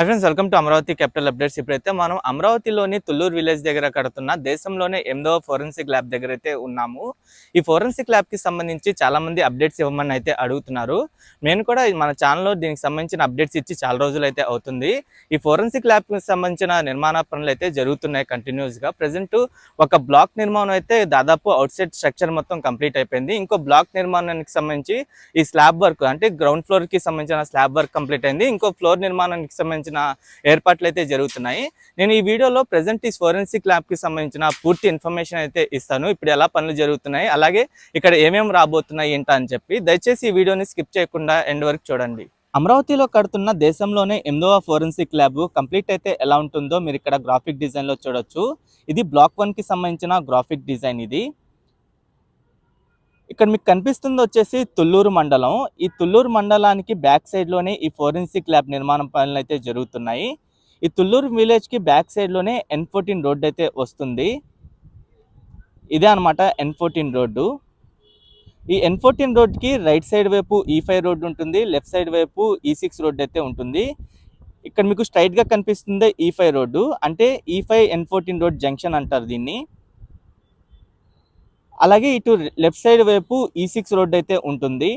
Hi friends welcome to Amaravati capital updates ఇప్పుడైతే మనం అమరావతిలోని తుల్లూరు విలేజ్ దగ్గర కడుతున్న దేశంలోనే ఎనిమిదవ ఫోరెన్సిక్ ల్యాబ్ దగ్గర అయితే ఉన్నాము. ఈ ఫోరెన్సిక్ ల్యాబ్కి సంబంధించి చాలా మంది అప్డేట్స్ ఇవ్వమని అయితే అడుగుతున్నారు. నేను కూడా మన ఛానల్లో దీనికి సంబంధించిన అప్డేట్స్ ఇచ్చి చాలా రోజులు అయితే అవుతుంది. ఈ ఫోరెన్సిక్ ల్యాబ్కి సంబంధించిన నిర్మాణ పనులు అయితే జరుగుతున్నాయి కంటిన్యూస్గా. ప్రజెంట్ ఒక బ్లాక్ నిర్మాణం అయితే దాదాపు అవుట్ సైడ్ స్ట్రక్చర్ మొత్తం కంప్లీట్ అయిపోయింది. ఇంకో బ్లాక్ నిర్మాణానికి సంబంధించి ఈ స్లాబ్ వర్క్ అంటే గ్రౌండ్ ఫ్లోర్కి సంబంధించిన స్లాబ్ వర్క్ కంప్లీట్ అయింది. ఇంకో ఫ్లోర్ నిర్మాణానికి సంబంధించిన ఏర్పాట్లు అయితే జరుగుతున్నాయి. నేను ఈ వీడియోలో ప్రజెంట్ ఈ ఫోరెన్సిక్ ల్యాబ్కి సంబంధించిన పూర్తి ఇన్ఫర్మేషన్ అయితే ఇస్తాను. ఇప్పుడు ఎలా పనులు జరుగుతున్నాయి అలాగే ఇక్కడ ఏమేమి రాబోతున్నాయి ఏంటా అని చెప్పి దయచేసి ఈ వీడియోని స్కిప్ చేయకుండా ఎండ్ వరకు చూడండి. అమరావతిలో కడుతున్న దేశంలోనే ఎనిమిదవ ఫోరెన్సిక్ ల్యాబ్ కంప్లీట్ అయితే ఎలా ఉంటుందో మీరు ఇక్కడ గ్రాఫిక్ డిజైన్లో చూడొచ్చు. ఇది బ్లాక్ వన్కి సంబంధించిన గ్రాఫిక్ డిజైన్ ఇది. ఇక్కడ మీకు కనిపిస్తుంది వచ్చేసి తుల్లూరు మండలం. ఈ తుళ్ళూరు మండలానికి బ్యాక్ సైడ్లోనే ఈ ఫోరెన్సిక్ ల్యాబ్ నిర్మాణం పనులు అయితే జరుగుతున్నాయి. ఈ తుళ్ళూరు విలేజ్కి బ్యాక్ సైడ్లోనే ఎన్ ఫోర్టీన్ రోడ్ అయితే వస్తుంది. ఇదే అనమాట ఎన్ ఫోర్టీన్ రోడ్డు. ఈ ఎన్ ఫోర్టీన్ రోడ్కి రైట్ సైడ్ వైపు ఈ ఫైవ్ రోడ్డు ఉంటుంది లెఫ్ట్ సైడ్ వైపు ఈ సిక్స్ రోడ్ అయితే ఉంటుంది. ఇక్కడ మీకు స్ట్రైట్గా కనిపిస్తుంది ఈ ఫైవ్ రోడ్డు. అంటే ఈ five N fourteen road junction అంటారు దీన్ని. అలాగే ఇటు లెఫ్ట్ సైడ్ వైపు e ఈ సిక్స్ రోడ్ అయితే ఉంటుంది.